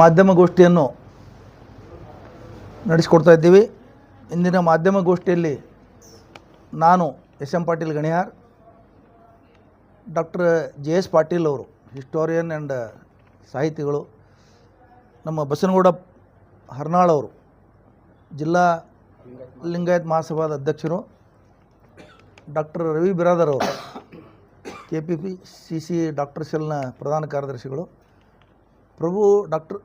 ಮಾಧ್ಯಮಗೋಷ್ಠಿಯನ್ನು ನಡೆಸಿಕೊಡ್ತಾ ಇದ್ದೀವಿ. ಇಂದಿನ ಮಾಧ್ಯಮಗೋಷ್ಠಿಯಲ್ಲಿ ನಾನು S M Patil Ganiyar, doctor J S Patil ಅವರು, ಹಿಸ್ಟೋರಿಯನ್ ಆ್ಯಂಡ್ ಸಾಹಿತಿಗಳು, ನಮ್ಮ ಬಸನಗೌಡ ಹರ್ನಾಳ್ ಅವರು, ಜಿಲ್ಲಾ ಲಿಂಗಾಯತ್ ಮಹಾಸಭಾದ ಅಧ್ಯಕ್ಷರು, ಡಾಕ್ಟರ್ ರವಿ ಬಿರಾದರ್ ಅವರು, K P P C C doctor ಸೆಲ್ನ ಪ್ರಧಾನ ಕಾರ್ಯದರ್ಶಿಗಳು ಪ್ರಭು ಡಾಕ್ಟರ್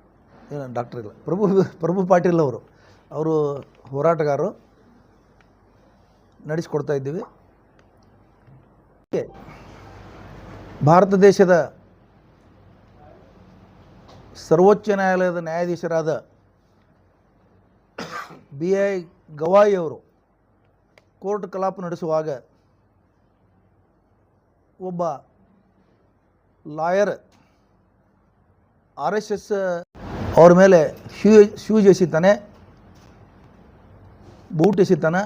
ಏನು ಡಾಕ್ಟರ್ ಇಲ್ಲ. ಪ್ರಭು ಪ್ರಭು ಪಾಟೀಲ್ ಅವರು ಅವರು ಹೋರಾಟಗಾರರು ನಡೆಸ್ಕೊಡ್ತಾ ಇದ್ದೀವಿ. ಭಾರತ ದೇಶದ ಸರ್ವೋಚ್ಚ ನ್ಯಾಯಾಲಯದ ನ್ಯಾಯಾಧೀಶರಾದ ಬಿ ಐ ಗವಾಯಿ ಅವರು ಕೋರ್ಟ್ ಕಲಾಪ ನಡೆಸುವಾಗ ಒಬ್ಬ ಲಾಯರ್ ಆರ್ ಎಸ್ ಎಸ್ ಅವ್ರ ಮೇಲೆ ಶೂ ಶೂಸ್ ಎಸಿತಾನೆ ಬೂಟ್ ಎಸಿತಾನೆ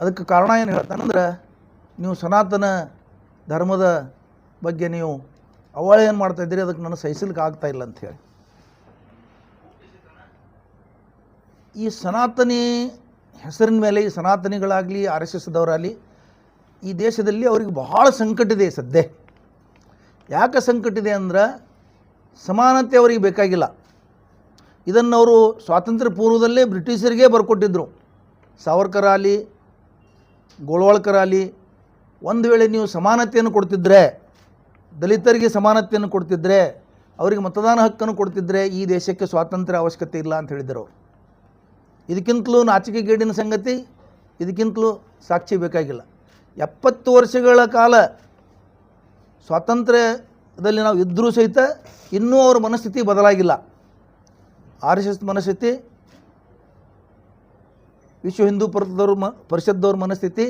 ಅದಕ್ಕೆ ಕಾರಣ ಏನು ಹೇಳ್ತಾನಂದ್ರೆ ನೀವು ಸನಾತನ ಧರ್ಮದ ಬಗ್ಗೆ ನೀವು ಅವಹೇಳನ ಮಾಡ್ತಾ ಇದ್ದೀರಿ, ಅದಕ್ಕೆ ನನಗೆ ಸಹಿಸಲಿಕ್ಕೆ ಆಗ್ತಾ ಇಲ್ಲ ಅಂತ ಹೇಳಿ. ಈ ಸನಾತನಿ ಹೆಸರಿನ ಮೇಲೆ, ಈ ಸನಾತನಿಗಳಾಗಲಿ ಆರ್ ಎಸ್ ಎಸ್ದವರಾಗಲಿ ಈ ದೇಶದಲ್ಲಿ ಅವ್ರಿಗೆ ಬಹಳ ಸಂಕಟ ಇದೆ ಸದ್ಯ ಯಾಕೆ ಸಂಕಟ ಇದೆ ಅಂದ್ರೆ ಸಮಾನತೆ ಅವರಿಗೆ ಬೇಕಾಗಿಲ್ಲ. ಇದನ್ನು ಅವರು ಸ್ವಾತಂತ್ರ್ಯ ಪೂರ್ವದಲ್ಲೇ ಬ್ರಿಟಿಷರಿಗೆ ಬರ್ಕೊಟ್ಟಿದ್ರು. ಸಾವರ್ಕರ್ ಆಗಲಿ, ಗೋಳ್ವಾಳ್ಕರ್ ಒಂದು ವೇಳೆ ನೀವು ಸಮಾನತೆಯನ್ನು ಕೊಡ್ತಿದ್ರೆ, ದಲಿತರಿಗೆ ಸಮಾನತೆಯನ್ನು ಕೊಡ್ತಿದ್ರೆ, ಅವರಿಗೆ ಮತದಾನ ಹಕ್ಕನ್ನು ಕೊಡ್ತಿದ್ರೆ ಈ ದೇಶಕ್ಕೆ ಸ್ವಾತಂತ್ರ್ಯ ಅವಶ್ಯಕತೆ ಇಲ್ಲ ಅಂತ ಹೇಳಿದರು ಇದಕ್ಕಿಂತಲೂ ನಾಚಿಕೆಗೇಡಿನ ಸಂಗತಿ, ಇದಕ್ಕಿಂತಲೂ ಸಾಕ್ಷಿ ಬೇಕಾಗಿಲ್ಲ. ಎಪ್ಪತ್ತು ವರ್ಷಗಳ ಕಾಲ ಸ್ವಾತಂತ್ರ್ಯದಲ್ಲಿ ನಾವು ಇದ್ದರೂ ಸಹಿತ ಇನ್ನೂ ಅವ್ರ ಮನಸ್ಥಿತಿ ಬದಲಾಗಿಲ್ಲ. ಆರ್ ಎಸ್ ಎಸ್ ಮನಸ್ಥಿತಿ, ವಿಶ್ವ ಹಿಂದೂ ಪರಿಷದವ್ರ ಮ, ಪರಿಷತ್ದವ್ರ ಮನಸ್ಥಿತಿ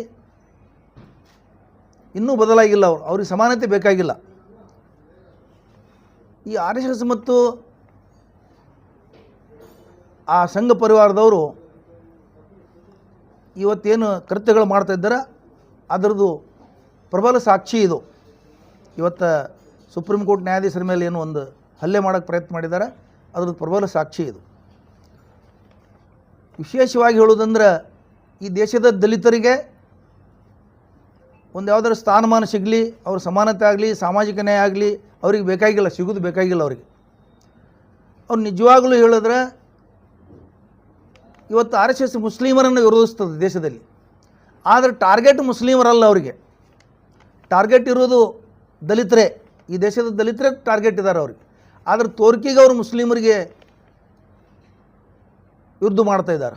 ಇನ್ನೂ ಬದಲಾಗಿಲ್ಲ ಅವರು. ಅವ್ರಿಗೆ ಸಮಾನತೆ ಬೇಕಾಗಿಲ್ಲ. ಈ ಆರ್ ಎಸ್ ಎಸ್ ಮತ್ತು ಆ ಸಂಘ ಪರಿವಾರದವರು ಇವತ್ತೇನು ಕೃತ್ಯಗಳು ಮಾಡ್ತಾ ಇದ್ದಾರೆ, ಅದರದ್ದು ಪ್ರಬಲ ಸಾಕ್ಷಿ ಇದು. ಇವತ್ತು ಸುಪ್ರೀಂ ಕೋರ್ಟ್ ನ್ಯಾಯಾಧೀಶರ ಮೇಲೆ ಏನು ಒಂದು ಹಲ್ಲೆ ಮಾಡೋಕ್ಕೆ ಪ್ರಯತ್ನ ಮಾಡಿದ್ದಾರೆ, ಅದ್ರದ್ದು ಪ್ರಬಲ ಸಾಕ್ಷಿ ಇದು. ವಿಶೇಷವಾಗಿ ಹೇಳೋದಂದ್ರೆ ಈ ದೇಶದ ದಲಿತರಿಗೆ ಒಂದು ಯಾವುದಾದ್ರು ಸ್ಥಾನಮಾನ ಸಿಗಲಿ, ಅವ್ರ ಸಮಾನತೆ ಆಗಲಿ, ಸಾಮಾಜಿಕ ನ್ಯಾಯ ಆಗಲಿ, ಅವ್ರಿಗೆ ಬೇಕಾಗಿಲ್ಲ, ಸಿಗೋದು ಬೇಕಾಗಿಲ್ಲ ಅವರಿಗೆ. ಅವ್ರು ನಿಜವಾಗಲೂ ಹೇಳಿದ್ರೆ, ಇವತ್ತು ಆರ್ ಎಸ್ ಎಸ್ ಮುಸ್ಲಿಮರನ್ನು ವಿರೋಧಿಸ್ತದೆ ದೇಶದಲ್ಲಿ. ಆದರೆ ಟಾರ್ಗೆಟ್ ಮುಸ್ಲಿಮರಲ್ಲ ಅವರಿಗೆ. ಟಾರ್ಗೆಟ್ ಇರೋದು ದಲಿತರೇ. ಈ ದೇಶದ ದಲಿತರೇ ಟಾರ್ಗೆಟ್ ಇದ್ದಾರೆ ಅವ್ರಿಗೆ. ಆದರೆ ತೋರ್ಕಿಗೆ ಅವರು ಮುಸ್ಲಿಮರಿಗೆ ಯುದ್ಧ ಮಾಡ್ತಾ ಇದ್ದಾರೆ.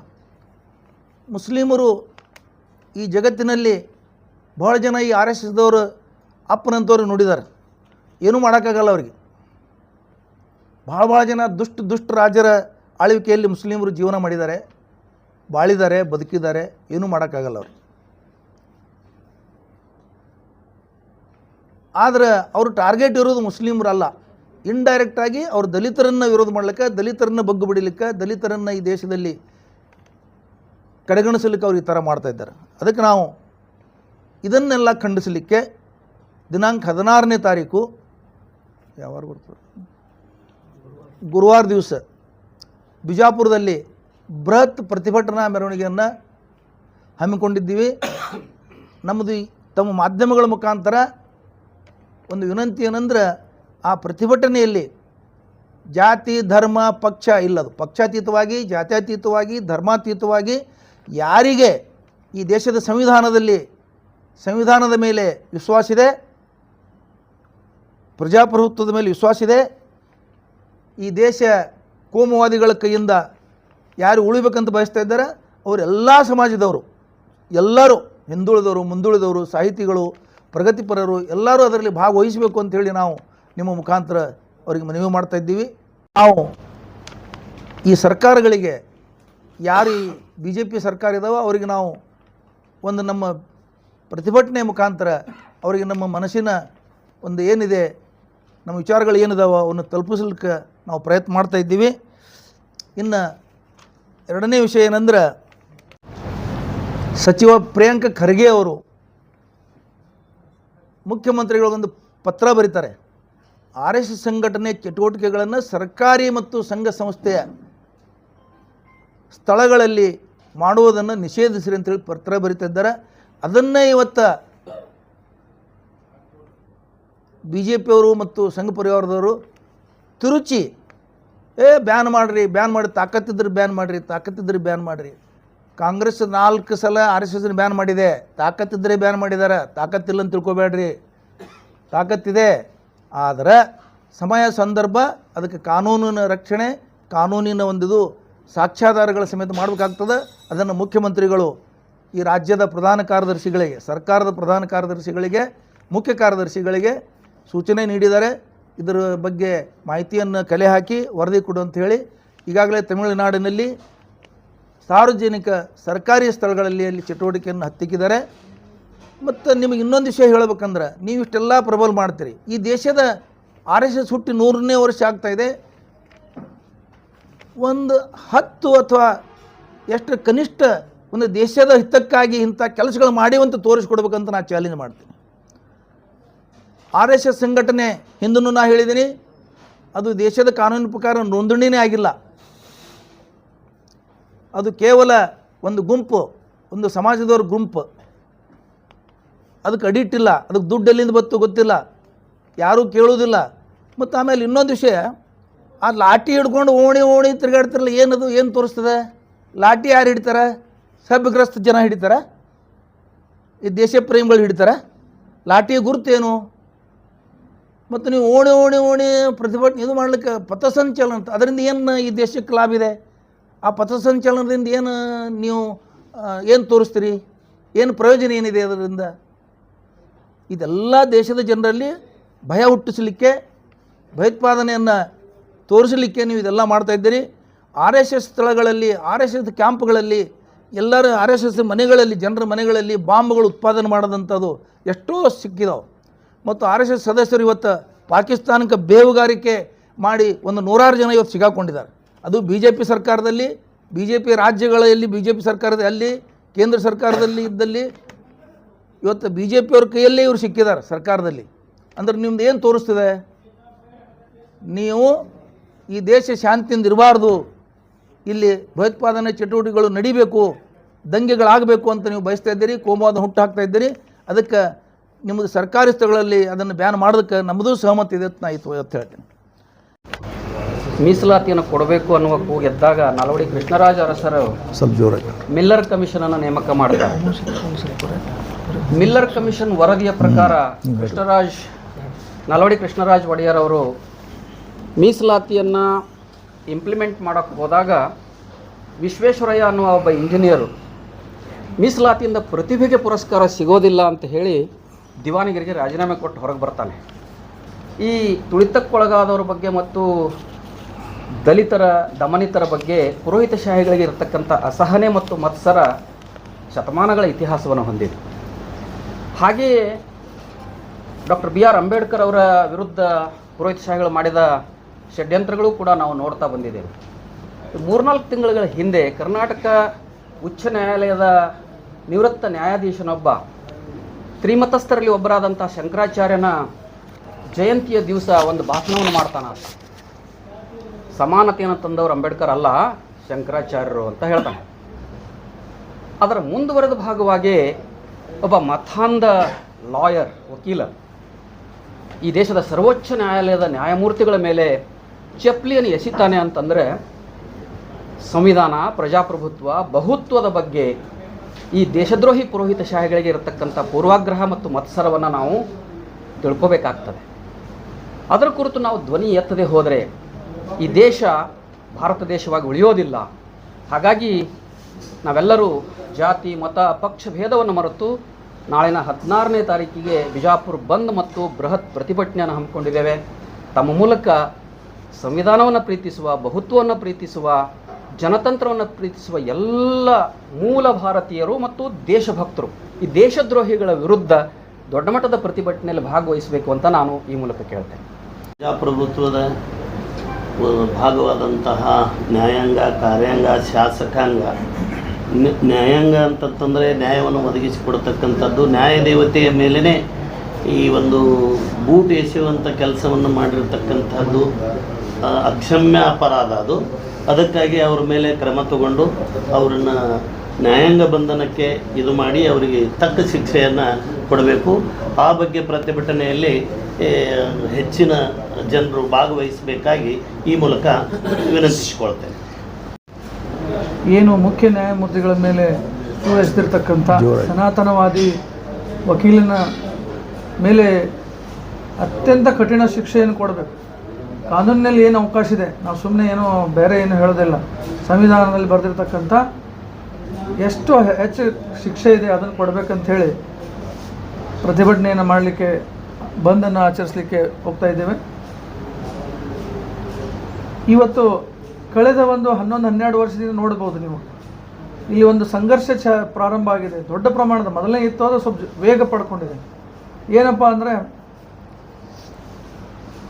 ಮುಸ್ಲಿಮರು ಈ ಜಗತ್ತಿನಲ್ಲಿ ಭಾಳ ಜನ ಈ ಆರ್ ಎಸ್ ಎಸ್ದವರು ಅಪ್ಪನಂತವ್ರು ನೋಡಿದ್ದಾರೆ. ಏನೂ ಮಾಡೋಕ್ಕಾಗಲ್ಲ ಅವರಿಗೆ. ಭಾಳ ಭಾಳ ಜನ ದುಷ್ಟ ದುಷ್ಟ ರಾಜರ ಆಳ್ವಿಕೆಯಲ್ಲಿ ಮುಸ್ಲಿಮರು ಜೀವನ ಮಾಡಿದ್ದಾರೆ. ಬಾಳಿದ್ದಾರೆ, ಬದುಕಿದ್ದಾರೆ, ಏನೂ ಮಾಡೋಕ್ಕಾಗಲ್ಲ ಅವ್ರಿಗೆ. ಆದರೆ ಅವರು ಟಾರ್ಗೆಟ್ ಇರೋದು ಮುಸ್ಲಿಮರಲ್ಲ. ಇಂಡೈರೆಕ್ಟಾಗಿ ಅವರು ದಲಿತರನ್ನು ವಿರೋಧ ಮಾಡಲಿಕ್ಕೆ, ದಲಿತರನ್ನು ಬಗ್ಗು ಬಿಡಲಿಕ್ಕೆ, ದಲಿತರನ್ನು ಈ ದೇಶದಲ್ಲಿ ಕಡೆಗಣಿಸಲಿಕ್ಕೆ ಅವ್ರು ಈ ಥರ ಮಾಡ್ತಾ ಇದ್ದಾರೆ. ಅದಕ್ಕೆ ನಾವು ಇದನ್ನೆಲ್ಲ ಖಂಡಿಸಲಿಕ್ಕೆ ದಿನಾಂಕ ಹದಿನಾರನೇ ತಾರೀಕು ಯಾವಾಗ ಬರ್ತದೆ? ಗುರುವಾರ ದಿವಸ ಬಿಜಾಪುರದಲ್ಲಿ ಬೃಹತ್ ಪ್ರತಿಭಟನಾ ಮೆರವಣಿಗೆಯನ್ನು ಹಮ್ಮಿಕೊಂಡಿದ್ದೀವಿ. ನಮ್ಮದು ತಮ್ಮ ಮಾಧ್ಯಮಗಳ ಮುಖಾಂತರ ಒಂದು ವಿನಂತಿ ಏನಂದ್ರೆ ಆ ಪ್ರತಿಭಟನೆಯಲ್ಲಿ ಜಾತಿ, ಧರ್ಮ, ಪಕ್ಷ ಇಲ್ಲದು. ಪಕ್ಷಾತೀತವಾಗಿ, ಜಾತ್ಯತೀತವಾಗಿ, ಧರ್ಮಾತೀತವಾಗಿ ಯಾರಿಗೆ ಈ ದೇಶದ ಸಂವಿಧಾನದಲ್ಲಿ ಸಂವಿಧಾನದ ಮೇಲೆ ವಿಶ್ವಾಸ ಇದೆ, ಪ್ರಜಾಪ್ರಭುತ್ವದ ಮೇಲೆ ವಿಶ್ವಾಸ ಇದೆ, ಈ ದೇಶ ಕೋಮುವಾದಿಗಳ ಕೈಯಿಂದ ಯಾರು ಉಳಿಬೇಕಂತ ಬಯಸ್ತಾ ಇದ್ದಾರೆ, ಅವರೆಲ್ಲ ಸಮಾಜದವರು, ಎಲ್ಲರೂ ಹಿಂದುಳಿದವರು, ಮುಂದುಳಿದವರು, ಸಾಹಿತಿಗಳು ಪ್ರಗತಿಪರರು ಎಲ್ಲರೂ ಅದರಲ್ಲಿ ಭಾಗವಹಿಸಬೇಕು ಅಂತೇಳಿ ನಾವು ನಿಮ್ಮ ಮುಖಾಂತರ ಅವರಿಗೆ ಮನವಿ ಮಾಡ್ತಾ ಇದ್ದೀವಿ. ನಾವು ಈ ಸರ್ಕಾರಗಳಿಗೆ ಯಾರು ಈ ಬಿ ಜೆ ಪಿ ಸರ್ಕಾರ ಇದಾವೋ ಅವರಿಗೆ ನಾವು ಒಂದು ನಮ್ಮ ಪ್ರತಿಭಟನೆ ಮುಖಾಂತರ ಅವರಿಗೆ ನಮ್ಮ ಮನಸ್ಸಿನ ಒಂದು ಏನಿದೆ, ನಮ್ಮ ವಿಚಾರಗಳು ಏನಿದಾವ ಅವನ್ನು ತಲುಪಿಸ್ಲಿಕ್ಕೆ ನಾವು ಪ್ರಯತ್ನ ಮಾಡ್ತಾ ಇದ್ದೀವಿ. ಇನ್ನು ಎರಡನೇ ವಿಷಯ ಏನಂದ್ರೆ ಸಚಿವ ಪ್ರಿಯಾಂಕ ಖರ್ಗೆ ಅವರು ಮುಖ್ಯಮಂತ್ರಿಗಳಿಗೊಂದು ಪತ್ರ ಬರೀತಾರೆ. ಆರ್ ಎಸ್ ಎಸ್ ಸಂಘಟನೆ ಚಟುವಟಿಕೆಗಳನ್ನು ಸರ್ಕಾರಿ ಮತ್ತು ಸಂಘ ಸಂಸ್ಥೆಯ ಸ್ಥಳಗಳಲ್ಲಿ ಮಾಡುವುದನ್ನು ನಿಷೇಧಿಸಿರಿ ಅಂತೇಳಿ ಪತ್ರ ಬರಿತಿದ್ದಾರೆ ಅದನ್ನೇ ಇವತ್ತು ಬಿ ಜೆ ಪಿಯವರು ಮತ್ತು ಸಂಘ ಪರಿವಾರದವರು ತಿರುಚಿ, ಏ, ಬ್ಯಾನ್ ಮಾಡಿರಿ, ಬ್ಯಾನ್ ಮಾಡಿ, ತಾಕತ್ತಿದ್ರೆ ಬ್ಯಾನ್ ಮಾಡಿರಿ, ತಾಕತ್ತಿದ್ರೆ ಬ್ಯಾನ್ ಮಾಡಿರಿ. ಕಾಂಗ್ರೆಸ್ ನಾಲ್ಕು ಸಲ ಆರ್ ಎಸ್ ಎಸ್ನ ಬ್ಯಾನ್ ಮಾಡಿದೆ. ತಾಕತ್ತಿದ್ರೆ ಬ್ಯಾನ್ ಮಾಡಿದ್ದಾರೆ ತಾಕತ್ತಿಲ್ಲ ಅಂತ ತಿಳ್ಕೊಬೇಡ್ರಿ. ತಾಕತ್ತಿದೆ. ಆದರೆ ಸಮಯ ಸಂದರ್ಭ, ಅದಕ್ಕೆ ಕಾನೂನಿನ ರಕ್ಷಣೆ, ಕಾನೂನಿನ ಒಂದಿದು ಸಾಕ್ಷ್ಯಾಧಾರಗಳ ಸಮೇತ ಮಾಡಬೇಕಾಗ್ತದೆ. ಅದನ್ನು ಮುಖ್ಯಮಂತ್ರಿಗಳು ಈ ರಾಜ್ಯದ ಪ್ರಧಾನ ಕಾರ್ಯದರ್ಶಿಗಳಿಗೆ, ಸರ್ಕಾರದ ಪ್ರಧಾನ ಕಾರ್ಯದರ್ಶಿಗಳಿಗೆ, ಮುಖ್ಯ ಕಾರ್ಯದರ್ಶಿಗಳಿಗೆ ಸೂಚನೆ ನೀಡಿದ್ದಾರೆ. ಇದರ ಬಗ್ಗೆ ಮಾಹಿತಿಯನ್ನು ಕಲೆ ಹಾಕಿ ವರದಿ ಕೊಡು ಅಂತ ಹೇಳಿ ಈಗಾಗಲೇ ತಮಿಳುನಾಡಿನಲ್ಲಿ ಸಾರ್ವಜನಿಕ ಸರ್ಕಾರಿ ಸ್ಥಳಗಳಲ್ಲಿ ಅಲ್ಲಿ ಚಟುವಟಿಕೆಯನ್ನು ಹತ್ತಿಕ್ಕಿದ್ದಾರೆ ಮತ್ತು ನಿಮಗೆ ಇನ್ನೊಂದು ವಿಷಯ ಹೇಳ್ಬೇಕಂದ್ರೆ, ನೀವು ಇಷ್ಟೆಲ್ಲ ಪ್ರಬಲ ಮಾಡ್ತೀರಿ. ಈ ದೇಶದ ಆರ್ ಎಸ್ ಎಸ್ ಹುಟ್ಟಿ ನೂರನೇ ವರ್ಷ ಆಗ್ತಾ ಇದೆ. ಒಂದು ಹತ್ತು ಅಥವಾ ಎಷ್ಟು ಕನಿಷ್ಠ ಒಂದು ದೇಶದ ಹಿತಕ್ಕಾಗಿ ಇಂಥ ಕೆಲಸಗಳು ಮಾಡಿವಂತ ತೋರಿಸ್ಕೊಡ್ಬೇಕಂತ ನಾನು ಚಾಲೆಂಜ್ ಮಾಡ್ತೀನಿ. ಆರ್ ಎಸ್ ಎಸ್ ಸಂಘಟನೆ ಹಿಂದೂ ನಾ ಹೇಳಿದ್ದೀನಿ, ಅದು ದೇಶದ ಕಾನೂನಿನ ಪ್ರಕಾರ ನೋಂದಣಿನೇ ಆಗಿಲ್ಲ. ಅದು ಕೇವಲ ಒಂದು ಗುಂಪು, ಒಂದು ಸಮಾಜದವ್ರ ಗುಂಪು. ಅದಕ್ಕೆ ಅಡಿಟ್ಟಿಲ್ಲ ಅದಕ್ಕೆ ದುಡ್ಡು ಎಲ್ಲಿಂದ ಬತ್ತು ಗೊತ್ತಿಲ್ಲ, ಯಾರೂ ಕೇಳೋದಿಲ್ಲ ಮತ್ತು ಆಮೇಲೆ ಇನ್ನೊಂದು ವಿಷಯ, ಆ ಲಾಠಿ ಹಿಡ್ಕೊಂಡು ಓಣಿ ಓಣಿ ತಿರುಗಾಡ್ತಿರಲ್ಲ, ಏನದು, ಏನು ತೋರಿಸ್ತದೆ? ಲಾಠಿ ಯಾರು ಹಿಡಿತಾರೆ? ಸಭ್ಯಗ್ರಸ್ತ ಜನ ಹಿಡಿತಾರೆ? ಈ ದೇಶ ಪ್ರೇಮಿಗಳು ಹಿಡಿತಾರೆ? ಲಾಠಿ ಗುರುತೇನು ಮತ್ತು ನೀವು ಓಣಿ ಓಣಿ ಓಣಿ ಪ್ರತಿಭಟನೆ ಇದು ಮಾಡಲಿಕ್ಕೆ ಪಥಸಂಚಲನ ಅಂತ. ಅದರಿಂದ ಏನು ಈ ದೇಶಕ್ಕೆ ಲಾಭ ಇದೆ? ಆ ಪಥಸಂಚಲನದಿಂದ ಏನು ನೀವು ಏನು ತೋರಿಸ್ತೀರಿ? ಏನು ಪ್ರಯೋಜನ ಏನಿದೆ ಅದರಿಂದ? ಇದೆಲ್ಲ ದೇಶದ ಜನರಲ್ಲಿ ಭಯ ಹುಟ್ಟಿಸಲಿಕ್ಕೆ, ಭಯೋತ್ಪಾದನೆಯನ್ನು ತೋರಿಸಲಿಕ್ಕೆ ನೀವು ಇದೆಲ್ಲ ಮಾಡ್ತಾ ಇದ್ದೀರಿ. ಆರ್ ಎಸ್ ಎಸ್ ಸ್ಥಳಗಳಲ್ಲಿ, ಆರ್ ಎಸ್ ಎಸ್ ಕ್ಯಾಂಪ್ಗಳಲ್ಲಿ, ಎಲ್ಲರ ಆರ್ ಎಸ್ ಎಸ್ ಮನೆಗಳಲ್ಲಿ, ಜನರ ಮನೆಗಳಲ್ಲಿ ಬಾಂಬ್ಗಳು ಉತ್ಪಾದನೆ ಮಾಡೋದಂಥದ್ದು ಎಷ್ಟೋ ಸಿಕ್ಕಿದಾವೆ. ಮತ್ತು ಆರ್ ಎಸ್ ಎಸ್ ಸದಸ್ಯರು ಇವತ್ತು ಪಾಕಿಸ್ತಾನಕ್ಕೆ ಬೇವುಗಾರಿಕೆ ಮಾಡಿ ಒಂದು ನೂರಾರು ಜನ ಇವತ್ತು ಸಿಗಾಕೊಂಡಿದ್ದಾರೆ. ಅದು ಬಿ ಜೆ ಪಿ ಸರ್ಕಾರದಲ್ಲಿ ಬಿ ಜೆ ಪಿ ರಾಜ್ಯಗಳಲ್ಲಿ ಬಿ ಜೆ ಪಿ ಸರ್ಕಾರದ ಅಲ್ಲಿ, ಕೇಂದ್ರ ಸರ್ಕಾರದಲ್ಲಿ ಇದ್ದಲ್ಲಿ ಇವತ್ತು ಬಿ ಜೆ ಪಿಯವ್ರ ಕೈಯಲ್ಲೇ ಇವರು ಸಿಕ್ಕಿದ್ದಾರೆ ಸರ್ಕಾರದಲ್ಲಿ. ಅಂದ್ರೆ ನಿಮ್ದು ಏನು ತೋರಿಸ್ತಿದೆ? ನೀವು ಈ ದೇಶ ಶಾಂತಿಯಿಂದ ಇರಬಾರ್ದು. ಇಲ್ಲಿ ಭಯೋತ್ಪಾದನೆ ಚಟುವಟಿಕೆಗಳು ನಡಿಬೇಕು. ದಂಗೆಗಳಾಗಬೇಕು ಅಂತ ನೀವು ಬಯಸ್ತಾ ಇದ್ದೀರಿ, ಕೋಮುವಾದ ಹುಟ್ಟು ಹಾಕ್ತಾ ಇದ್ದೀರಿ. ಅದಕ್ಕೆ ನಿಮ್ಮದು ಸರ್ಕಾರಿ ಸ್ಥಳಗಳಲ್ಲಿ ಅದನ್ನು ಬ್ಯಾನ್ ಮಾಡೋದಕ್ಕೆ ನಮ್ಮದು ಸಹಮತ ಇದೆ ಅಂತ ನಾ ಇವತ್ತು ಇವತ್ತು ಹೇಳ್ತೀನಿ. ಮೀಸಲಾತಿಯನ್ನು ಕೊಡಬೇಕು ಅನ್ನುವ ಕೂಗು ಎದ್ದಾಗ ನಲವಡಿ ಕೃಷ್ಣರಾಜ ಅರಸರು ಸ್ವಲ್ಪ ಜೋರಾಗಿ. ಮಿಲ್ಲರ್ ಕಮಿಷನ್ ಅನ್ನು ನೇಮಕ ಮಾಡ್ತಾರೆ ಮಿಲ್ಲರ್ ಕಮಿಷನ್ ವರದಿಯ ಪ್ರಕಾರ ಕೃಷ್ಣರಾಜ್ ನಲವಡಿ ಕೃಷ್ಣರಾಜ್ ಒಡೆಯರ್ ಅವರು ಮೀಸಲಾತಿಯನ್ನು ಇಂಪ್ಲಿಮೆಂಟ್ ಮಾಡೋಕ್ಕೆ ಹೋದಾಗ ವಿಶ್ವೇಶ್ವರಯ್ಯ ಅನ್ನುವ ಒಬ್ಬ ಇಂಜಿನಿಯರು ಮೀಸಲಾತಿಯಿಂದ ಪ್ರತಿಭೆಗೆ ಪುರಸ್ಕಾರ ಸಿಗೋದಿಲ್ಲ ಅಂತ ಹೇಳಿ ದಿವಾನಿಗಿರಿಗೆ ರಾಜೀನಾಮೆ ಕೊಟ್ಟು ಹೊರಗೆ ಬರ್ತಾನೆ. ಈ ತುಳಿತಕ್ಕೊಳಗಾದವ್ರ ಬಗ್ಗೆ ಮತ್ತು ದಲಿತರ, ದಮನಿತರ ಬಗ್ಗೆ ಪುರೋಹಿತಶಾಹಿಗಳಿಗೆ ಇರತಕ್ಕಂಥ ಅಸಹನೆ ಮತ್ತು ಮತ್ಸರ ಶತಮಾನಗಳ ಇತಿಹಾಸವನ್ನು ಹೊಂದಿದೆ. ಹಾಗೆಯೇ ಡಾಕ್ಟರ್ ಬಿ ಆರ್ ಅಂಬೇಡ್ಕರ್ ಅವರ ವಿರುದ್ಧ ಪುರೋಹಿತಶಾಹಿಗಳು ಮಾಡಿದ ಷಡ್ಯಂತ್ರಗಳು ಕೂಡ ನಾವು ನೋಡ್ತಾ ಬಂದಿದ್ದೇವೆ. ಮೂರ್ನಾಲ್ಕು ತಿಂಗಳ ಹಿಂದೆ ಕರ್ನಾಟಕ ಉಚ್ಚ ನ್ಯಾಯಾಲಯದ ನಿವೃತ್ತ ನ್ಯಾಯಾಧೀಶನೊಬ್ಬ, ತ್ರಿಮತಸ್ಥರಲ್ಲಿ ಒಬ್ಬರಾದಂಥ ಶಂಕರಾಚಾರ್ಯನ ಜಯಂತಿಯ ದಿವಸ ಒಂದು ಭಾಷಣವನ್ನು ಮಾಡ್ತಾನೆ. ಸಮಾನತೆಯನ್ನು ತಂದವರು ಅಂಬೇಡ್ಕರ್ ಅಲ್ಲ, ಶಂಕರಾಚಾರ್ಯರು ಅಂತ ಹೇಳ್ತಾನೆ. ಅದರ ಮುಂದುವರೆದ ಭಾಗವಾಗಿ ಒಬ್ಬ ಮತಾಂಧ ಲಾಯರ್, ವಕೀಲ. ಈ ದೇಶದ ಸರ್ವೋಚ್ಚ ನ್ಯಾಯಾಲಯದ ನ್ಯಾಯಮೂರ್ತಿಗಳ ಮೇಲೆ ಚಪ್ಲಿಯನ್ನು ಎಸಿತಾನೆ ಅಂತಂದರೆ, ಸಂವಿಧಾನ, ಪ್ರಜಾಪ್ರಭುತ್ವ, ಬಹುತ್ವದ ಬಗ್ಗೆ ಈ ದೇಶದ್ರೋಹಿ ಪುರೋಹಿತಶಾಹಿಗಳಿಗೆ ಇರತಕ್ಕಂಥ ಪೂರ್ವಾಗ್ರಹ ಮತ್ತು ಮತ್ಸರವನ್ನು ನಾವು ತಿಳ್ಕೋಬೇಕಾಗ್ತದೆ. ಅದರ ಕುರಿತು ನಾವು ಧ್ವನಿ ಎತ್ತದೆ ಹೋದರೆ ಈ ದೇಶ ಭಾರತ ದೇಶವಾಗಿ ಉಳಿಯೋದಿಲ್ಲ. ಹಾಗಾಗಿ ನಾವೆಲ್ಲರೂ ಜಾತಿ, ಮತ, ಪಕ್ಷ ಭೇದವನ್ನು ಮರೆತು ನಾಳಿನ ಹದಿನಾರನೇ ತಾರೀಕಿಗೆ ಬಿಜಾಪುರ ಬಂದ್ ಮತ್ತು ಬೃಹತ್ ಪ್ರತಿಭಟನೆಯನ್ನು ಹಮ್ಮಿಕೊಂಡಿದ್ದೇವೆ. ತಮ್ಮ ಮೂಲಕ ಸಂವಿಧಾನವನ್ನು ಪ್ರೀತಿಸುವ, ಬಹುತ್ವವನ್ನು ಪ್ರೀತಿಸುವ, ಜನತಂತ್ರವನ್ನು ಪ್ರೀತಿಸುವ ಎಲ್ಲ ಮೂಲ ಭಾರತೀಯರು ಮತ್ತು ದೇಶಭಕ್ತರು. ಈ ದೇಶದ್ರೋಹಿಗಳ ವಿರುದ್ಧ ದೊಡ್ಡ ಮಟ್ಟದ ಪ್ರತಿಭಟನೆಯಲ್ಲಿ ಭಾಗವಹಿಸಬೇಕು ಅಂತ ನಾನು ಈ ಮೂಲಕ ಕೇಳ್ತೇನೆ. ಪ್ರಜಾಪ್ರಭುತ್ವದ ಒಂದು ಭಾಗವಾದಂತಹ ನ್ಯಾಯಾಂಗ, ಕಾರ್ಯಾಂಗ, ಶಾಸಕಾಂಗ. ನ್ಯ- ನ್ಯಾಯಾಂಗ ಅಂತಂತಂದರೆ ನ್ಯಾಯವನ್ನು ಒದಗಿಸಿಕೊಡ್ತಕ್ಕಂಥದ್ದು ನ್ಯಾಯ ದೇವತೆಯ ಮೇಲೇ ಈ ಒಂದು ಬೂಟ್ ಎಸೆಯುವಂಥ ಕೆಲಸವನ್ನು ಮಾಡಿರ್ತಕ್ಕಂಥದ್ದು ಅಕ್ಷಮ್ಯ ಅಪರಾಧ ಅದು. ಅದಕ್ಕಾಗಿ ಅವ್ರ ಮೇಲೆ ಕ್ರಮ ತಗೊಂಡು ಅವರನ್ನು ನ್ಯಾಯಾಂಗ ಬಂಧನಕ್ಕೆ ಇದು ಮಾಡಿ ಅವರಿಗೆ ತಕ್ಕ ಶಿಕ್ಷೆಯನ್ನು ಕೊಡಬೇಕು. ಆ ಬಗ್ಗೆ ಪ್ರತಿಭಟನೆಯಲ್ಲಿ ಹೆಚ್ಚಿನ ಜನರು ಭಾಗವಹಿಸಬೇಕಾಗಿ ಈ ಮೂಲಕ ವಿನಂತಿಸಿಕೊಳ್ತೇನೆ. ಏನು ಮುಖ್ಯ ನ್ಯಾಯಮೂರ್ತಿಗಳ ಮೇಲೆ ಪೂರೈಸ್ತಿರ್ತಕ್ಕಂಥ ಸನಾತನವಾದಿ ವಕೀಲನ ಮೇಲೆ ಅತ್ಯಂತ ಕಠಿಣ ಶಿಕ್ಷೆಯನ್ನು ಕೊಡಬೇಕು. ಕಾನೂನಿನಲ್ಲಿ ಏನು ಅವಕಾಶ ಇದೆ? ನಾವು ಸುಮ್ಮನೆ ಏನು ಬೇರೆ ಏನು ಹೇಳೋದಿಲ್ಲ. ಸಂವಿಧಾನದಲ್ಲಿ ಬರೆದಿರ್ತಕ್ಕಂಥ ಎಷ್ಟು ಹೆಚ್ಚು ಶಿಕ್ಷೆ ಇದೆ ಅದನ್ನು ಕೊಡಬೇಕಂತ ಹೇಳಿ ಪ್ರತಿಭಟನೆಯನ್ನು ಮಾಡಲಿಕ್ಕೆ ಬಂದನ್ನು ಆಚರಿಸಲಿಕ್ಕೆ ಹೋಗ್ತಾ ಇದ್ದೇವೆ. ಇವತ್ತು ಕಳೆದ ಒಂದು ಹನ್ನೊಂದು, ಹನ್ನೆರಡು ವರ್ಷದಿಂದ ನೋಡ್ಬೋದು ನೀವು. ಇಲ್ಲಿ ಒಂದು ಸಂಘರ್ಷ ಚ ಪ್ರಾರಂಭ ಆಗಿದೆ. ದೊಡ್ಡ ಪ್ರಮಾಣದ ಮೊದಲನೇ ಇತ್ತು ಅದು ಸ್ವಲ್ಪ ವೇಗ ಪಡ್ಕೊಂಡಿದೆ. ಏನಪ್ಪ ಅಂದರೆ,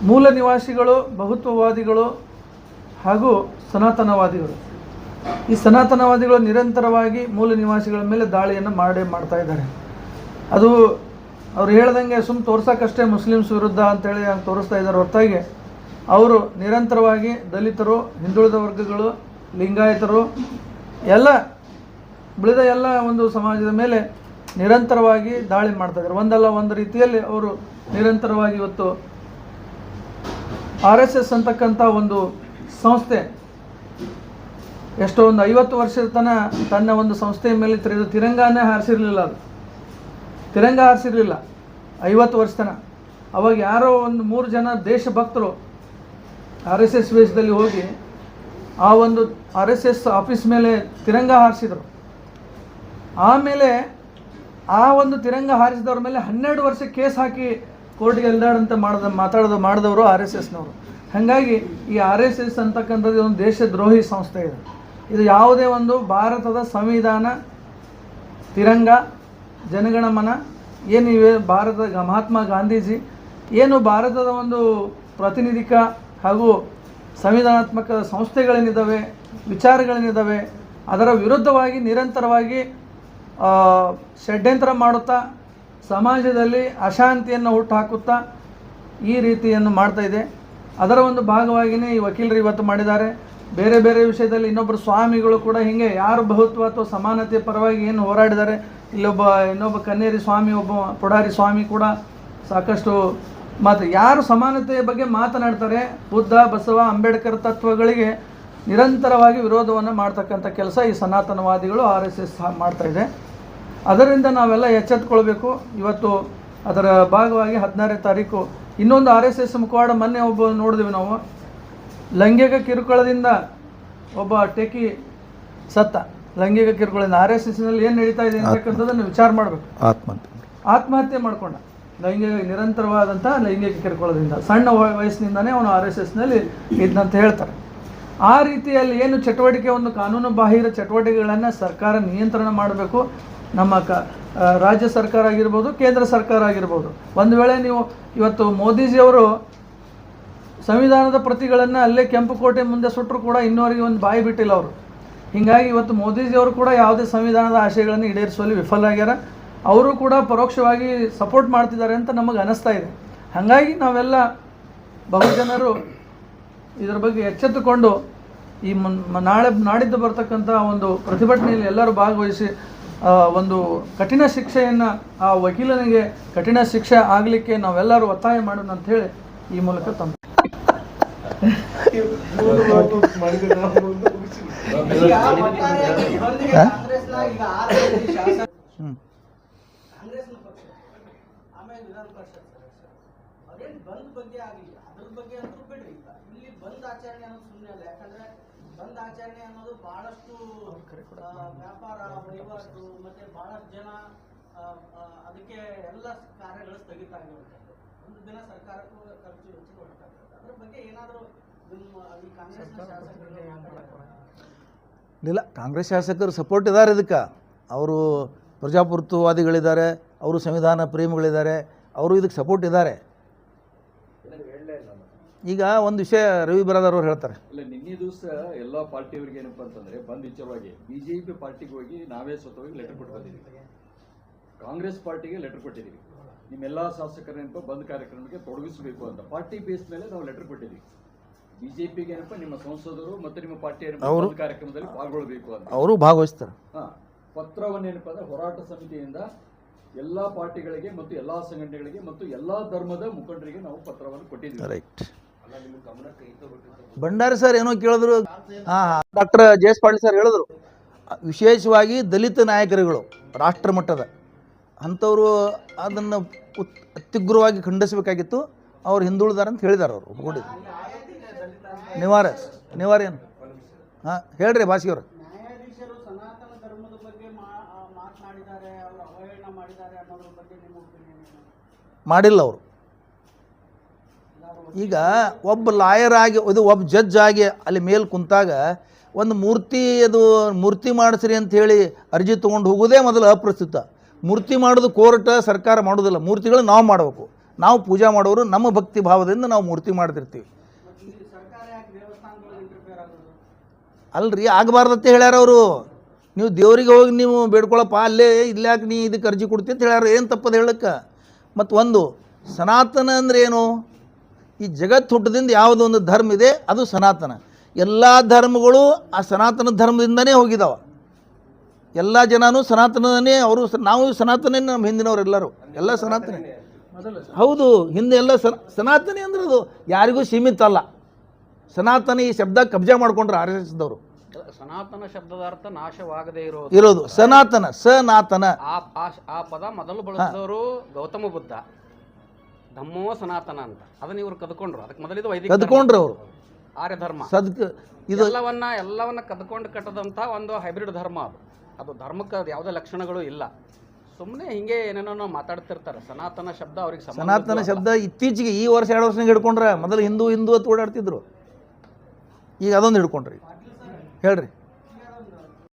ಮೂಲ ನಿವಾಸಿಗಳು, ಬಹುತ್ವವಾದಿಗಳು ಹಾಗೂ ಸನಾತನವಾದಿಗಳು. ಈ ಸನಾತನವಾದಿಗಳು ನಿರಂತರವಾಗಿ ಮೂಲ ನಿವಾಸಿಗಳ ಮೇಲೆ ದಾಳಿಯನ್ನು ಮಾಡೇ ಮಾಡ್ತಾ ಇದ್ದಾರೆ. ಅದು ಅವ್ರು ಹೇಳ್ದಂಗೆ ಸುಮ್ಮ ತೋರ್ಸೋಕ್ಕಷ್ಟೇ ಮುಸ್ಲಿಮ್ಸ್ ವಿರುದ್ಧ ಅಂತೇಳಿ ಹಂಗೆ ತೋರಿಸ್ತಾ ಇದ್ದಾರೆ ಹೊರತಾಗಿ ಅವರು ನಿರಂತರವಾಗಿ ದಲಿತರು, ಹಿಂದುಳಿದ ವರ್ಗಗಳು, ಲಿಂಗಾಯತರು, ಎಲ್ಲ ಉಳಿದ ಎಲ್ಲ ಒಂದು ಸಮಾಜದ ಮೇಲೆ ನಿರಂತರವಾಗಿ ದಾಳಿ ಮಾಡ್ತಾ ಇದ್ದಾರೆ ಒಂದಲ್ಲ ಒಂದು ರೀತಿಯಲ್ಲಿ ಅವರು ನಿರಂತರವಾಗಿ ಇವತ್ತು ಆರ್ ಎಸ್ ಎಸ್ ಅಂತಕ್ಕಂಥ ಒಂದು ಸಂಸ್ಥೆ ಎಷ್ಟೋ ಒಂದು ಐವತ್ತು ವರ್ಷದ ತನಕ ತನ್ನ ಒಂದು ಸಂಸ್ಥೆಯ ಮೇಲೆ ತಿರುಗ ತಿರಂಗಾನೇ ಹಾರಿಸಿರಲಿಲ್ಲ ಅದು. ತಿರಂಗ ಹಾರಿಸಿರಲಿಲ್ಲ. ಐವತ್ತು ವರ್ಷ ತನ. ಅವಾಗ ಯಾರೋ ಒಂದು ಮೂರು ಜನ ದೇಶಭಕ್ತರು ಆರ್ ಎಸ್ ಎಸ್ ವೇಷದಲ್ಲಿ ಹೋಗಿ ಆ ಒಂದು ಆರ್ ಎಸ್ ಎಸ್ ಆಫೀಸ್ ಮೇಲೆ ತಿರಂಗ ಹಾರಿಸಿದರು. ಆಮೇಲೆ ಆ ಒಂದು ತಿರಂಗ ಹಾರಿಸಿದವ್ರ ಮೇಲೆ ಹನ್ನೆರಡು ವರ್ಷ ಕೇಸ್ ಹಾಕಿ ಕೋರ್ಟ್ಗೆ ಎಲ್ದಾಡಂತ ಮಾಡ್ದ, ಮಾತಾಡೋದು, ಮಾಡಿದವರು ಆರ್ ಎಸ್ ಎಸ್ನವರು. ಹಾಗಾಗಿ ಈ ಆರ್ ಎಸ್ ಎಸ್ ಅಂತಕ್ಕಂಥದ್ದು ಒಂದು ದೇಶದ್ರೋಹಿ ಸಂಸ್ಥೆ ಇದೆ. ಇದು ಯಾವುದೇ ಒಂದು ಭಾರತದ ಸಂವಿಧಾನ ತಿರಂಗ ಜನಗಣಮನ ಏನು ಇವೆ? ಭಾರತದ ಮಹಾತ್ಮ ಗಾಂಧೀಜಿ. ಏನು ಭಾರತದ ಒಂದು ಪ್ರಾತಿನಿಧಿಕ ಹಾಗೂ ಸಂವಿಧಾನಾತ್ಮಕ ಸಂಸ್ಥೆಗಳೇನಿದ್ದಾವೆ ವಿಚಾರಗಳೇನಿದ್ದಾವೆ ಅದರ ವಿರುದ್ಧವಾಗಿ, ನಿರಂತರವಾಗಿ ಷಡ್ಯಂತರ ಮಾಡುತ್ತಾ, ಸಮಾಜದಲ್ಲಿ ಅಶಾಂತಿಯನ್ನು ಹುಟ್ಟುಹಾಕುತ್ತಾ ಈ ರೀತಿಯನ್ನು ಮಾಡ್ತಾ ಇದೆ. ಅದರ ಒಂದು ಭಾಗವಾಗಿಯೇ ಈ ವಕೀಲರು ಇವತ್ತು ಮಾಡಿದ್ದಾರೆ. ಬೇರೆ ಬೇರೆ ವಿಷಯದಲ್ಲಿ ಇನ್ನೊಬ್ಬರು ಸ್ವಾಮಿಗಳು ಕೂಡ ಹೀಗೆ ಯಾರು ಬಹುತ್ವ ಅಥವಾ ಸಮಾನತೆ ಪರವಾಗಿ ಏನು ಹೋರಾಡಿದ್ದಾರೆ, ಇಲ್ಲೊಬ್ಬ, ಇನ್ನೊಬ್ಬ ಕನ್ನೇರಿ ಸ್ವಾಮಿ, ಒಬ್ಬ ಪುಡಾರಿ ಸ್ವಾಮಿ ಕೂಡ ಸಾಕಷ್ಟು ಮಾತು, ಯಾರು ಸಮಾನತೆಯ ಬಗ್ಗೆ ಮಾತನಾಡ್ತಾರೆ, ಬುದ್ಧ, ಬಸವ, ಅಂಬೇಡ್ಕರ್ ತತ್ವಗಳಿಗೆ ನಿರಂತರವಾಗಿ ವಿರೋಧವನ್ನು ಮಾಡ್ತಕ್ಕಂಥ ಕೆಲಸ ಈ ಸನಾತನವಾದಿಗಳು ಆರ್ ಎಸ್ ಎಸ್ ಮಾಡ್ತಾ ಇದೆ. ಅದರಿಂದ ನಾವೆಲ್ಲ ಎಚ್ಚೆತ್ಕೊಳ್ಬೇಕು. ಇವತ್ತು ಅದರ ಭಾಗವಾಗಿ ಹದಿನಾರನೇ ತಾರೀಕು, ಇನ್ನೊಂದು ಆರ್ ಎಸ್ ಎಸ್ ಮುಖವಾಡ ಮೊನ್ನೆ ಒಬ್ಬ ನೋಡಿದ್ವಿ ನಾವು. ಲೈಂಗಿಕ ಕಿರುಕುಳದಿಂದ ಒಬ್ಬ ಟೆಕಿ ಸತ್ತ. ಲೈಂಗಿಕ ಕಿರುಕುಳದಿಂದ ಆರ್ ಎಸ್ ಎಸ್ನಲ್ಲಿ ಏನು ನಡೀತಾ ಇದೆ ಅಂತಕ್ಕಂಥದ್ದನ್ನು ವಿಚಾರ ಮಾಡಬೇಕು. ಆತ್ಮಹತ್ಯೆ. ಆತ್ಮಹತ್ಯೆ ಮಾಡ್ಕೊಂಡ. ಲೈಂಗಿಕ ನಿರಂತರವಾದಂಥ ಲೈಂಗಿಕ ಕಿರುಕುಳದಿಂದ. ಸಣ್ಣ ವಯ- ವಯಸ್ಸಿನಿಂದನೇ ಅವನು ಆರ್ ಎಸ್ ಎಸ್ನಲ್ಲಿ ಇದ್ನಂತ ಹೇಳ್ತಾರೆ. ಆ ರೀತಿಯಲ್ಲಿ ಏನು ಚಟುವಟಿಕೆ ಒಂದು ಕಾನೂನು ಬಾಹಿರ ಚಟುವಟಿಕೆಗಳನ್ನು ಸರ್ಕಾರ ನಿಯಂತ್ರಣ ಮಾಡಬೇಕು. ನಮ್ಮ ಕ ರಾಜ್ಯ ಸರ್ಕಾರ ಆಗಿರ್ಬೋದು ಕೇಂದ್ರ ಸರ್ಕಾರ ಆಗಿರ್ಬೋದು. ಒಂದು ವೇಳೆ ನೀವು ಇವತ್ತು ಮೋದಿಜಿಯವರು ಸಂವಿಧಾನದ ಪ್ರತಿಗಳನ್ನು ಅಲ್ಲೇ ಕೆಂಪುಕೋಟೆ ಮುಂದೆ ಸುಟ್ಟರು ಕೂಡ ಇನ್ನೂವರೆಗೆ ಒಂದು ಬಾಯಿ ಬಿಟ್ಟಿಲ್ಲ ಅವರು. ಹೀಗಾಗಿ ಇವತ್ತು ಮೋದಿಜಿಯವರು ಕೂಡ ಯಾವುದೇ ಸಂವಿಧಾನದ ಆಶಯಗಳನ್ನು ಈಡೇರಿಸುವಲ್ಲಿ ವಿಫಲರಾಗ್ಯಾರ. ಅವರು ಕೂಡ ಪರೋಕ್ಷವಾಗಿ ಸಪೋರ್ಟ್ ಮಾಡ್ತಿದ್ದಾರೆ ಅಂತ ನಮಗೆ ಅನಿಸ್ತಾ ಇದೆ. ಹಾಗಾಗಿ ನಾವೆಲ್ಲ ಬಹುಜನರು ಇದರ ಬಗ್ಗೆ ಎಚ್ಚೆತ್ತುಕೊಂಡು ಈ ನಾಳೆ ನಾಡಿದ್ದು ಬರ್ತಕ್ಕಂಥ ಒಂದು ಪ್ರತಿಭಟನೆಯಲ್ಲಿ ಎಲ್ಲರೂ ಭಾಗವಹಿಸಿ ಒಂದು ಕಠಿಣ ಶಿಕ್ಷೆಯನ್ನು ಆ ವಕೀಲನಿಗೆ ಕಠಿಣ ಶಿಕ್ಷೆ ಆಗಲಿಕ್ಕೆ ನಾವೆಲ್ಲರೂ ಒತ್ತಾಯ ಮಾಡೋಣ ಅಂತ ಈ ಮೂಲಕ ತಮ್ಮ ಬಂದ್ ಬಗ್ಗೆ ಆಗಲಿ ಅದ್ರ ಬಗ್ಗೆ ಅಂತೂ ಬಿಡ್ರಿ ಇಲ್ಲಿ ಬಂದ್ ಆಚರಣೆ ಅನ್ನೋದು ಸುಮ್ಮನೆ ಅಲ್ಲ ಯಾಕಂದ್ರೆ ಬಂದ್ ಆಚರಣೆ ಅನ್ನೋದು ಬಹಳಷ್ಟು ವ್ಯಾಪಾರ ವಹಿವಾಟು ಮತ್ತೆ ಬಹಳಷ್ಟು ಜನ ಅದಕ್ಕೆ ಎಲ್ಲ ಕಾರ್ಯಗಳು ಸ್ಥಗಿತ ಆಗಿರುವಂಥದ್ದು ಒಂದು ದಿನ ಸರ್ಕಾರಕ್ಕೂ ಖರ್ಚು ಹೊರಟಾಗ್ತದೆ ಅದ್ರ ಬಗ್ಗೆ ಏನಾದರೂ ನಿಮ್ಮ ಈ ಮಾತಾಡ್ತಾರೆ ಇಲ್ಲ ಕಾಂಗ್ರೆಸ್ ಶಾಸಕರು ಸಪೋರ್ಟ್ ಇದ್ದಾರೆ ಇದಕ್ಕೆ. ಅವರು ಪ್ರಜಾಪ್ರಭುತ್ವವಾದಿಗಳಿದ್ದಾರೆ ಅವರು ಸಂವಿಧಾನ ಪ್ರೇಮಿಗಳಿದ್ದಾರೆ ಅವರು ಇದಕ್ಕೆ ಸಪೋರ್ಟ್ ಇದ್ದಾರೆ. ಈಗ ಒಂದು ವಿಷಯ ರವಿ ಬರದಾರ್ ಅವರು ಹೇಳ್ತಾರೆ. ಇಲ್ಲ ನಿನ್ನೆ ದಿವಸ ಎಲ್ಲ ಪಾರ್ಟಿಯವ್ರಿಗೆ ಏನಪ್ಪ ಅಂತಂದ್ರೆ ಬಂದ್ ವಿಚಾರವಾಗಿ ಬಿಜೆಪಿ ಪಾರ್ಟಿಗೆ ಹೋಗಿ ನಾವೇ ಸ್ವತಃ ಲೆಟರ್ ಕೊಟ್ಟು ಬಂದಿದ್ದೀವಿ ಕಾಂಗ್ರೆಸ್ ಪಾರ್ಟಿಗೆ ಲೆಟರ್ ಕೊಟ್ಟಿದ್ದೀವಿ. ನಿಮ್ಮೆಲ್ಲಾ ಶಾಸಕರೇನಪ್ಪ ಬಂದ್ ಕಾರ್ಯಕ್ರಮಕ್ಕೆ ತೊಡಗಿಸಬೇಕು ಅಂತ. ಪಾರ್ಟಿ ಬೇಸ್ ಮೇಲೆ ನಾವು ಲೆಟರ್ ಕೊಟ್ಟಿದ್ದೀವಿ. ಬಿಜೆಪಿಗೆ ಏನಪ್ಪ ನಿಮ್ಮ ಸಂಸದರು ಮತ್ತು ನಿಮ್ಮ ಪಾರ್ಟಿ ಕಾರ್ಯಕ್ರಮದಲ್ಲಿ ಪಾಲ್ಗೊಳ್ಬೇಕು ಅಂತ. ಅವರು ಭಾಗವಹಿಸ್ತಾರೆ. ಹಾ ಪತ್ರವನ್ನೇನಪ್ಪ ಅಂದ್ರೆ ಹೋರಾಟ ಸಮಿತಿಯಿಂದ ಎಲ್ಲಾ ಪಾರ್ಟಿಗಳಿಗೆ ಮತ್ತು ಎಲ್ಲಾ ಸಂಘಟನೆಗಳಿಗೆ ಮತ್ತು ಎಲ್ಲಾ ಧರ್ಮದ ಮುಖಂಡರಿಗೆ ನಾವು ಪತ್ರವನ್ನು ಕೊಟ್ಟಿದ್ದೀವಿ. ರೈಟ್ ಭಂಡಾರಿ ಸರ್ ಏನೋ ಕೇಳಿದ್ರು. ಹಾಂ ಡಾಕ್ಟರ್ ಜಯಸ್ ಎಸ್ ಪಾಟೀಲ್ ಸರ್ ಹೇಳಿದ್ರು. ವಿಶೇಷವಾಗಿ ದಲಿತ ನಾಯಕರುಗಳು ರಾಷ್ಟ್ರ ಮಟ್ಟದ. ಅಂಥವರು ಅದನ್ನು ಉತ್ ಅತ್ಯುಗ್ರವಾಗಿ ಖಂಡಿಸಬೇಕಾಗಿತ್ತು. ಅವ್ರು ಹಿಂದುಳಿದಾರೆ ಅಂತ ಹೇಳಿದಾರೆ ಅವರು ಒಪ್ಕೊಂಡಿದ್ದು. ನಿವಾರ ನಿವಾರ ಏನು? ಹಾಂ ಹೇಳ್ರಿ ಏನು? ಮಾಡಿಲ್ಲ ಅವರು. ಈಗ ಒಬ್ಬ ಲಾಯರ್ ಆಗಿ ಇದು ಒಬ್ಬ ಜಡ್ಜ್ ಆಗಿ ಅಲ್ಲಿ ಮೇಲೆ ಕುಂತಾಗ ಒಂದು ಮೂರ್ತಿ ಅದು ಮೂರ್ತಿ ಮಾಡಿಸ್ರಿ ಅಂತ ಹೇಳಿ ಅರ್ಜಿ ತೊಗೊಂಡು ಹೋಗೋದೇ ಮೊದಲು ಅಪ್ರಸ್ತುತ. ಮೂರ್ತಿ ಮಾಡೋದು ಕೋರ್ಟ್, ಸರ್ಕಾರ ಮಾಡೋದಿಲ್ಲ. ಮೂರ್ತಿಗಳು ನಾವು ಮಾಡಬೇಕು. ನಾವು ಪೂಜಾ ಮಾಡೋರು ನಮ್ಮ ಭಕ್ತಿ ಭಾವದಿಂದ ನಾವು ಮೂರ್ತಿ ಮಾಡ್ತಿರ್ತೀವಿ. ಅಲ್ರಿ, ಆಗಬಾರ್ದಂತೆ ಹೇಳ್ಯಾರ ಅವರು. ನೀವು ದೇವರಿಗೆ ಹೋಗಿ ನೀವು ಬೇಡ್ಕೊಳಪ್ಪ, ಅಲ್ಲೇ ಇಲ್ಲಾಕೆ ನೀ ಇದಕ್ಕೆ ಅರ್ಜಿ ಕೊಡ್ತಿ ಅಂತ ಹೇಳ್ಯಾರ. ಏನು ತಪ್ಪದು ಹೇಳಕ್ಕೆ? ಮತ್ತು ಒಂದು, ಸನಾತನ ಅಂದ್ರೆ ಏನು? ಈ ಜಗತ್ತು ಹುಟ್ಟದಿಂದ ಯಾವುದೊಂದು ಧರ್ಮ ಇದೆ, ಅದು ಸನಾತನ. ಎಲ್ಲ ಧರ್ಮಗಳು ಆ ಸನಾತನ ಧರ್ಮದಿಂದನೇ ಹೋಗಿದಾವ. ಎಲ್ಲ ಜನನೂ ಸನಾತನನೇ ಅವರು ನಾವು ಸನಾತನೇ ನಮ್ಮ ಹಿಂದಿನವರೆಲ್ಲರೂ ಎಲ್ಲ ಸನಾತನ. ಹೌದು ಹಿಂದೆ ಎಲ್ಲ ಸನ ಸನಾತನಿ ಅಂದ್ರೆ ಅದು ಯಾರಿಗೂ ಸೀಮಿತ ಅಲ್ಲ. ಸನಾತನ ಈ ಶಬ್ದ ಕಬ್ಜಾ ಮಾಡ್ಕೊಂಡ್ರು ಆರ್ ಎಸ್ ಎಸ್ದವರು. ಸನಾತನ ಶಬ್ದದ ಅರ್ಥ ನಾಶವಾಗದೇ ಇರೋದು. ಇರೋದು ಸನಾತನ ಸನಾತನ. ಆ ಪದ ಮೊದಲು ಬಳಸಿದವರು ಗೌತಮ ಬುದ್ಧ. ಧಮ್ಮೋ ಸನಾತನ ಅಂತ. ಅದನ್ನ ಇವರು ಕದ್ಕೊಂಡ್ರು. ಅದಕ್ಕೆ ಮೊದಲಿದು ವೈದಿಕ ಧರ್ಮ. ಕದ್ಕೊಂಡ್ರು ಅವರು. ಆರ್ಯ ಧರ್ಮ ಸದ್ಕ ಇದು ಎಲ್ಲವನ್ನ ಎಲ್ಲವನ್ನ ಕದ್ಕೊಂಡು ಕಟ್ಟದಂತ ಒಂದು ಹೈಬ್ರಿಡ್ ಧರ್ಮ ಅದು. ಅದು ಧರ್ಮಕ್ಕೆ ಅದು ಯಾವುದೇ ಲಕ್ಷಣಗಳು ಇಲ್ಲ. ಸುಮ್ಮನೆ ಹಿಂಗೆ ಏನೇನೋ ಮಾತಾಡ್ತಿರ್ತಾರೆ. ಸನಾತನ ಶಬ್ದ ಅವ್ರಿಗೆ ಸನಾತನ. ಶಬ್ದ ಇತ್ತೀಚೆಗೆ ಈ ವರ್ಷ ಎರಡು ವರ್ಷನಾಗ ಹಿಡ್ಕೊಂಡ್ರೆ ಮೊದಲು ಹಿಂದೂ ಹಿಂದೂ ಅಂತ ಓಡಾಡ್ತಿದ್ರು. ಈಗ ಅದೊಂದು ಹಿಡ್ಕೊಂಡ್ರಿ. ಹೇಳ್ರಿ.